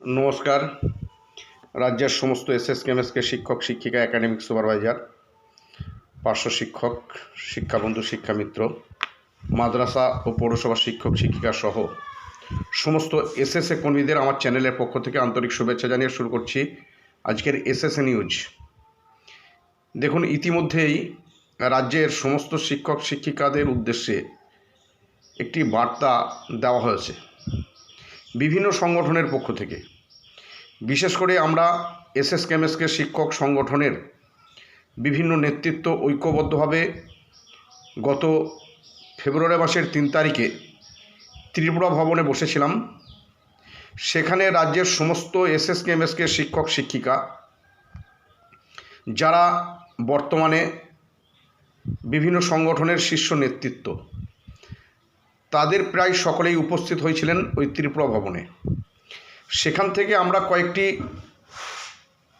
নমস্কার। রাজ্যের সমস্ত এসএস কেমএসকে শিক্ষক, শিক্ষিকা একাডেমিক সুপারভাইজার পার্শ্ব শিক্ষক, শিক্ষাবন্ধু, শিক্ষামিত্র, মাদ্রাসা ও পৌরসভা শিক্ষক, শিক্ষিকা সহ সমস্ত এসএসএ কর্মীদের আমার চ্যানেলের পক্ষ থেকে আন্তরিক শুভেচ্ছা জানিয়ে শুরু করছি আজকের এসএসএ নিউজ দেখুন, ইতিমধ্যেই রাজ্যের সমস্ত শিক্ষক, শিক্ষিকাদের উদ্দেশ্যে একটি বার্তা দেওয়া হয়েছে। বিভিন্ন সংগঠনের পক্ষ থেকে। বিশেষ করে আমরা এসএস কেমএসকে শিক্ষক সংগঠনের বিভিন্ন নেতৃত্ব ঐক্যবদ্ধভাবে গত ফেব্রুয়ারি মাসের তিন তারিখে ত্রিপুরা ভবনে বসেছিলাম। সেখানে রাজ্যের সমস্ত এসএস কেমএসকে শিক্ষক শিক্ষিকা যারা বর্তমানে বিভিন্ন সংগঠনের শীর্ষ নেতৃত্ব তাদের প্রায় সকলেই উপস্থিত হয়েছিলেন ওই ত্রিপুরা ভবনে। সেখান থেকে আমরা কয়েকটি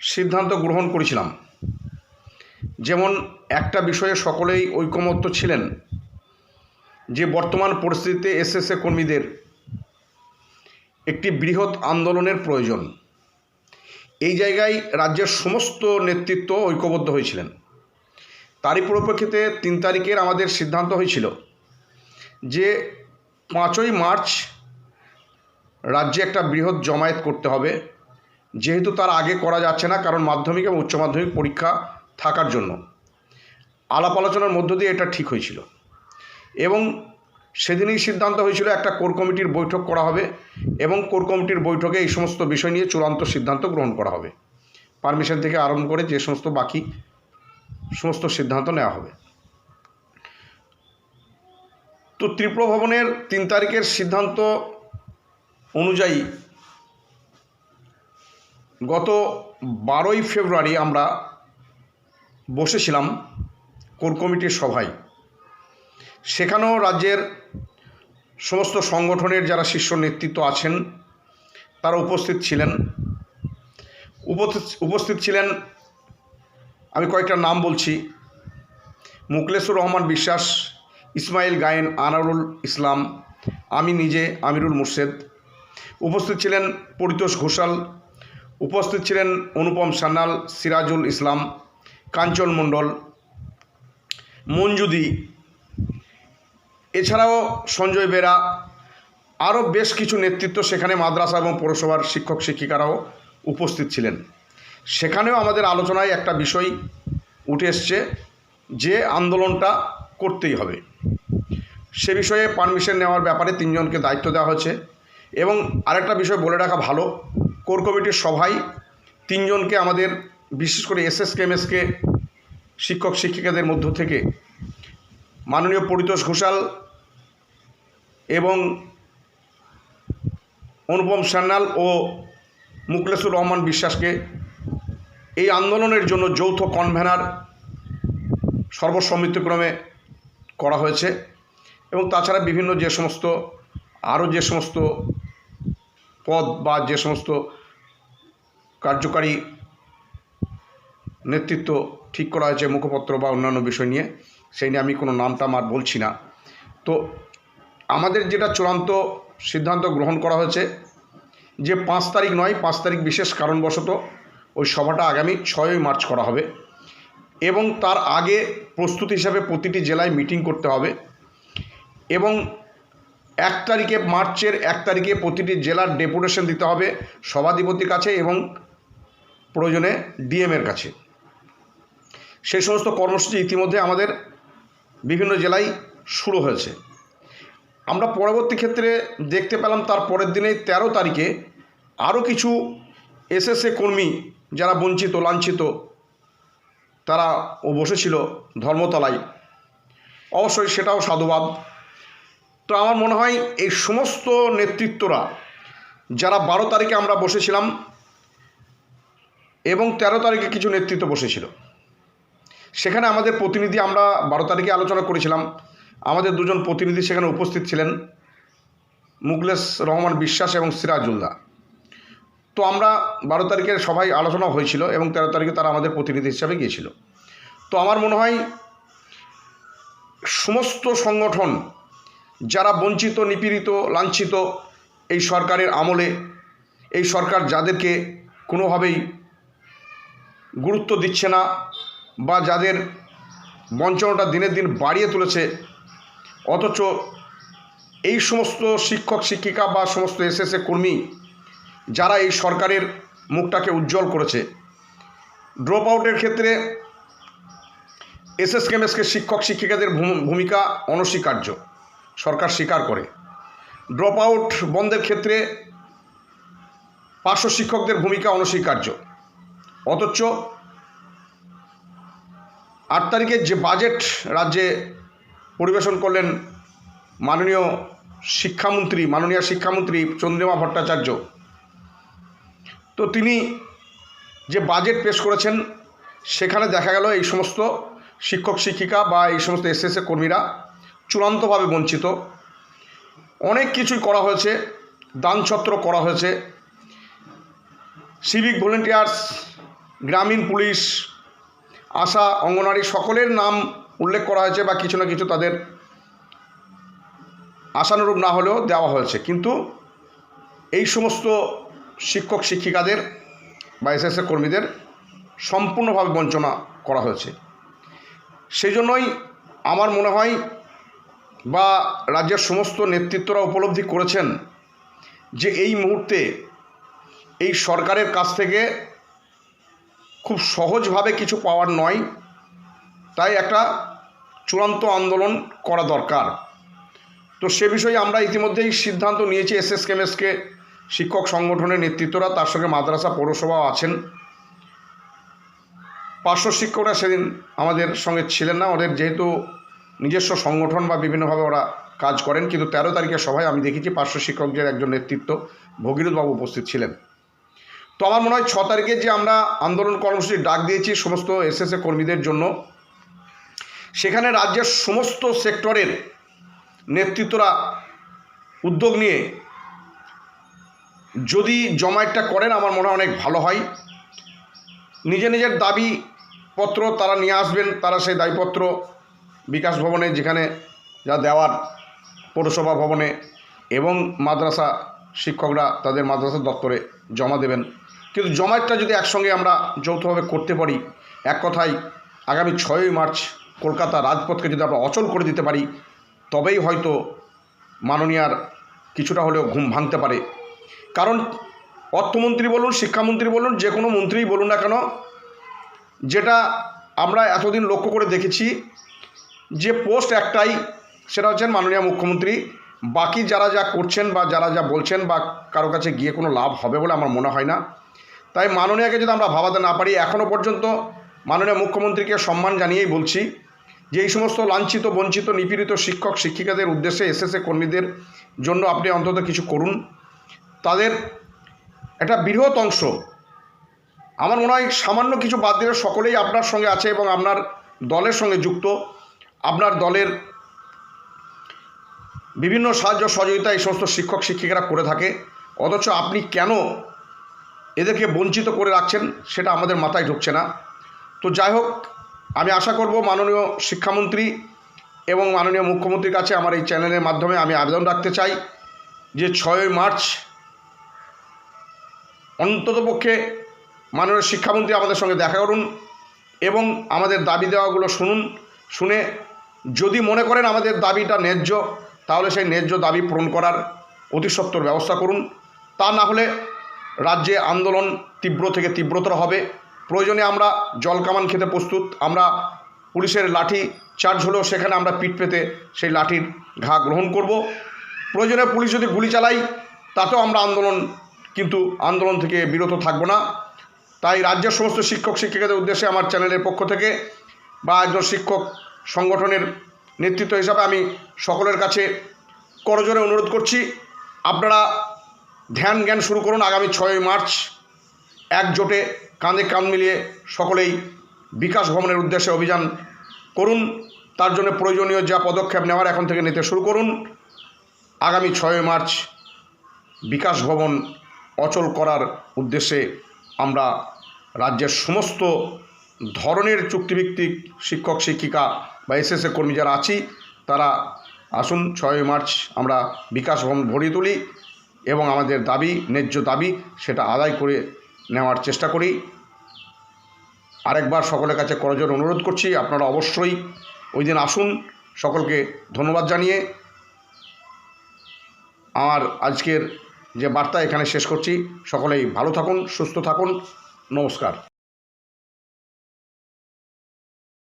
সিদ্ধান্ত গ্রহণ করেছিলাম। যেমন একটা বিষয়ে সকলেই ঐকমত্য ছিলেন যে বর্তমান পরিস্থিতিতে এসএসএ কর্মীদের একটি বৃহৎ আন্দোলনের প্রয়োজন। এই জায়গায় রাজ্যের সমস্ত নেতৃত্ব ঐক্যবদ্ধ হয়েছিলেন। তারই পরিপ্রেক্ষিতে তিন তারিখের আমাদের সিদ্ধান্ত হয়েছিল যে পাঁচই মার্চ রাজ্যে একটা বৃহৎ জমায়েত করতে হবে। যেহেতু তার আগে করা যাচ্ছে না, কারণ মাধ্যমিক এবং উচ্চ মাধ্যমিক পরীক্ষা থাকার জন্য। আলাপ আলোচনার মধ্য দিয়ে এটা ঠিক হয়েছিল। এবং সেদিনই সিদ্ধান্ত হয়েছিল একটা কোর কমিটির বৈঠক করা হবে এবং কোর কমিটির বৈঠকে এই সমস্ত বিষয় নিয়ে চূড়ান্ত সিদ্ধান্ত গ্রহণ করা হবে। পারমিশন থেকে আরম্ভ করে যে সমস্ত বাকি সমস্ত সিদ্ধান্ত নেওয়া হবে। তো ত্রিপুরা ভবনের তিন তারিখের সিদ্ধান্ত অনুযায়ী গত বারোই ফেব্রুয়ারি আমরা বসেছিলাম কোর কমিটির সভায়। সেখানেও রাজ্যের সমস্ত সংগঠনের যারা শীর্ষ নেতৃত্ব আছেন, তারা উপস্থিত ছিলেন। উপস্থিত ছিলেন, আমি কয়েকটা নাম বলছি। মুকলেশুর রহমান বিশ্বাস ইসমাইল গায়েন আনারুল ইসলাম, আমি নিজে আমিরুল মুর্শেদ। উপস্থিত ছিলেন পরিতোষ ঘোষাল। উপস্থিত ছিলেন অনুপম সান্যাল, সিরাজুল ইসলাম, কাঞ্চন মণ্ডল মঞ্জুদি এছাড়াও সঞ্জয় বেরা, আরও বেশ কিছু নেতৃত্ব সেখানে মাদ্রাসা এবং পৌরসভার শিক্ষক শিক্ষিকারাও উপস্থিত ছিলেন। সেখানেও আমাদের আলোচনায় একটা বিষয় উঠে এসছে যে আন্দোলনটা করতেই হবে। সে বিষয়ে পারমিশন নেওয়ার ব্যাপারে তিনজনকে দায়িত্ব দেওয়া হয়েছে এবং আরেকটা বিষয় বলে রাখা ভালো, কোর কমিটির সভায় তিনজনকে আমাদের বিশেষ করে এস এসএস কেমএসকে শিক্ষক, শিক্ষিকাদের মধ্য থেকে মাননীয় পরিতোষ ঘোষাল এবং অনুপম সান্যাল ও মুকলেশুর রহমান বিশ্বাসকে এই আন্দোলনের জন্য যৌথ কনভেনার সর্বসম্মতিক্রমে করা হয়েছে এবং তাছাড়া বিভিন্ন যে সমস্ত, আরও যে সমস্ত পদ বা যে সমস্ত কার্যকারী নেতৃত্ব ঠিক করা হয়েছে মুখপত্র বা অন্যান্য বিষয় নিয়ে, সেই নিয়ে আমি কোনো নামটা আমার বলছি না। তো আমাদের যেটা চূড়ান্ত সিদ্ধান্ত গ্রহণ করা হয়েছে যে পাঁচ তারিখ নয়, পাঁচ তারিখ বিশেষ কারণবশত ওই সভাটা আগামী ছয়ই মার্চ করা হবে। এবং তার আগে প্রস্তুতি হিসাবে প্রতিটি জেলায় মিটিং করতে হবে। এবং এক তারিখে মার্চের এক তারিখে প্রতিটি জেলার ডেপুটেশন দিতে হবে সভাধিপতির কাছে এবং প্রয়োজনে ডিএমের কাছে। সেই সমস্ত কর্মসূচি ইতিমধ্যে আমাদের বিভিন্ন জেলায় শুরু হয়েছে। আমরা পরবর্তী ক্ষেত্রে দেখতে পেলাম তার পরের দিনে ১৩ তারিখে আরও কিছু এসএসএ কর্মী যারা বঞ্চিত, লাঞ্ছিত তারা ও বসেছিল ধর্মতলায়। অবশ্যই সেটাও সাধুবাদ। তো আমার মনে হয় এই সমস্ত নেতৃত্বরা, যারা বারো তারিখে আমরা বসেছিলাম এবং ১৩ তারিখে কিছু নেতৃত্ব বসেছিল, সেখানে আমাদের প্রতিনিধি আমরা বারো তারিখে আলোচনা করেছিলাম। আমাদের দুজন প্রতিনিধি সেখানে উপস্থিত ছিলেন মুকলেশ রহমান বিশ্বাস এবং সিরাজুল্লাহ তো আমরা বারো তারিখের সবাই আলোচনা হয়েছিল এবং তেরো তারিখে তারা আমাদের প্রতিনিধি হিসাবে গিয়েছিল। তো আমার মনে হয় সমস্ত সংগঠন, যারা বঞ্চিত, নিপীড়িত, লাঞ্ছিত এই সরকারের আমলে, এই সরকার যাদেরকে কোনোভাবেই গুরুত্ব দিচ্ছে না বা যাদের বঞ্চনাটা দিনের দিন বাড়িয়ে তুলেছে, অথচ এই সমস্ত শিক্ষক, শিক্ষিকা বা সমস্ত এসএসএ কর্মী যারা এই সরকারের মুখটাকে উজ্জ্বল করেছে। ড্রপ আউটের ক্ষেত্রে এসএস কেমএসকে শিক্ষক শিক্ষিকাদের ভূমিকা অনস্বীকার্য। সরকার স্বীকার করে। ড্রপ আউট বন্ধের ক্ষেত্রে পার্শ্ব শিক্ষকদের ভূমিকা অনস্বীকার্য। অথচ আট তারিখের যে বাজেট রাজ্যে পরিবেশন করলেন মাননীয় শিক্ষামন্ত্রী মাননীয় শিক্ষামন্ত্রী চন্দ্রিমা ভট্টাচার্য তো তিনি যে বাজেট পেশ করেছেন, সেখানে দেখা গেল এই সমস্ত শিক্ষক, শিক্ষিকা বা এই সমস্ত এসএসএ কর্মীরা চূড়ান্তভাবে বঞ্চিত। অনেক কিছুই করা হয়েছে, দানছত্র করা হয়েছে। সিভিক ভলেন্টিয়ার্স গ্রামীণ পুলিশ, আশা অঙ্গনারী সকলের নাম উল্লেখ করা হয়েছে বা কিছু না কিছু তাদের আশানুরূপ না হলেও দেওয়া হয়েছে। কিন্তু এই সমস্ত শিক্ষক শিক্ষিকাদের বা এসএসএ কর্মীদের সম্পূর্ণভাবে বঞ্চনা করা হয়েছে। সেই জন্যই আমার মনে হয় বা রাজ্যের সমস্ত নেতৃত্বরা উপলব্ধি করেছেন যে এই মুহূর্তে এই সরকারের কাছ থেকে খুব সহজভাবে কিছু পাওয়ার নয়, তাই একটা চূড়ান্ত আন্দোলন করা দরকার। তো সে বিষয়ে আমরা ইতিমধ্যেই সিদ্ধান্ত নিয়েছি এস এস কেমএসকে শিক্ষক সংগঠনের নেতৃত্বরা, তার সঙ্গে মাদ্রাসা, পৌরসভাও আছেন। পার্শ্ব শিক্ষকরা সেদিন আমাদের সঙ্গে ছিলেন না। ওদের যেহেতু নিজস্ব সংগঠন বা বিভিন্নভাবে ওরা কাজ করেন, কিন্তু তেরো তারিখের সভায় আমি দেখেছি পার্শ্ব শিক্ষকদের একজন নেতৃত্ব ভগীরথবাবু উপস্থিত ছিলেন। তো আমার মনে হয় ছ তারিখে যে আমরা আন্দোলন কর্মসূচি ডাক দিয়েছি সমস্ত এসএসএ কর্মীদের জন্য, সেখানে রাজ্যের সমস্ত সেক্টরের নেতৃত্বরা উদ্যোগ নিয়ে যদি জমায়েতটা করেন, আমার মনে হয় অনেক ভালো হয়। নিজে নিজের দাবিপত্র তারা নিয়ে আসবেন, তারা সেই দাবিপত্র বিকাশ ভবনে, যেখানে যা দেওয়ার পৌরসভা ভবনে এবং মাদ্রাসা শিক্ষকরা তাদের মাদ্রাসা দপ্তরে জমা দেবেন। কিন্তু জমায়েতটা যদি একসঙ্গে আমরা যৌথভাবে করতে পারি, এক কথায় আগামী ছয়ই মার্চ কলকাতা রাজপথকে যদি আমরা অচল করে দিতে পারি, তবেই হয়তো মাননীয়ার কিছুটা হলেও ঘুম ভাঙতে পারে। কারণ অর্থমন্ত্রী বলুন, শিক্ষামন্ত্রী বলুন, যে কোনো মন্ত্রীই বলুন না কেন, যেটা আমরা এতদিন লক্ষ্য করে দেখেছি, যে পোস্ট একটাই, সেটা হচ্ছেন মাননীয় মুখ্যমন্ত্রী। বাকি যারা যা করছেন বা যারা যা বলছেন বা কারও কাছে গিয়ে কোনো লাভ হবে বলে আমার মনে হয় না। তাই মাননীয়াকে যদি আমরা ভাবাতে না পারি এখনও পর্যন্ত মাননীয় মুখ্যমন্ত্রীকে সম্মান জানিয়েই বলছি যে এই সমস্ত লাঞ্ছিত, বঞ্চিত, নিপীড়িত শিক্ষক, শিক্ষিকাদের উদ্দেশ্যে এসএসএ কর্মীদের জন্য আপনি অন্তত কিছু করুন। তাদের একটা বৃহৎ অংশ। আমার মনে হয় সামান্য কিছু বাদ দিলে সকলেই আপনার সঙ্গে আছে এবং আপনার দলের সঙ্গে যুক্ত। আপনার দলের বিভিন্ন সাহায্য সহযোগিতা এই সমস্ত শিক্ষক শিক্ষিকারা করে থাকে। অথচ আপনি কেন এদেরকে বঞ্চিত করে রাখছেন সেটা আমাদের মাথায় ঢুকছে না। তো যাই হোক, আমি আশা করব মাননীয় শিক্ষামন্ত্রী এবং মাননীয় মুখ্যমন্ত্রীর কাছে আমার এই চ্যানেলের মাধ্যমে আমি আবেদন রাখতে চাই যে ছয়ই মার্চ অন্ততপক্ষে মাননীয় শিক্ষামন্ত্রী আমাদের সঙ্গে দেখা করুন এবং আমাদের দাবি দেওয়াগুলো শুনুন, শুনে যদি মনে করেন আমাদের দাবিটা ন্যায্য, তাহলে সেই ন্যায্য দাবি পূরণ করার অতি সত্বর ব্যবস্থা করুন। তা না হলে রাজ্যে আন্দোলন তীব্র থেকে তীব্রতর হবে। প্রয়োজনে আমরা জল কামান খেতে প্রস্তুত, আমরা পুলিশের লাঠি চার্জ হলেও সেখানে আমরা পিঠ পেতে সেই লাঠির ঘা গ্রহণ করব। প্রয়োজনে পুলিশ যদি গুলি চালাই তাতেও আমরা আন্দোলন কিন্তু আন্দোলন থেকে বিরত থাকব না। তাই রাজ্যের সমস্ত শিক্ষক, শিক্ষিকাদের উদ্দেশ্যে আমার চ্যানেলের পক্ষ থেকে বা একজন শিক্ষক সংগঠনের নেতৃত্ব হিসাবে আমি সকলের কাছে করজোরে অনুরোধ করছি, আপনারা ধ্যান জ্ঞান শুরু করুন। আগামী ছয়ই মার্চ একজোটে কাঁধে কাঁধ মিলিয়ে সকলেই বিকাশ ভবনের উদ্দেশ্যে অভিযান করুন। তার জন্য প্রয়োজনীয় যা পদক্ষেপ নেওয়ার এখন থেকে নিতে শুরু করুন। আগামী ছয়ই মার্চ বিকাশ ভবন অচল করার উদ্দেশ্যে আমরা রাজ্যের সমস্ত ধরনের চুক্তিভিত্তিক শিক্ষক, শিক্ষিকা বা এসএসএ কর্মী যারা আছি, তারা আসুন ছয়ই মার্চ আমরা বিকাশ ভবন ভরিয়ে তুলি এবং আমাদের দাবি, ন্যায্য দাবি সেটা আদায় করে নেওয়ার চেষ্টা করি। আরেকবার সকলের কাছে করজোর অনুরোধ করছি, আপনারা অবশ্যই ওই দিন আসুন, সকলকে ধন্যবাদ জানিয়ে। আমার আজকের যে বার্তা এখানে শেষ করছি। সকলেই ভালো থাকুন সুস্থ থাকুন। নমস্কার।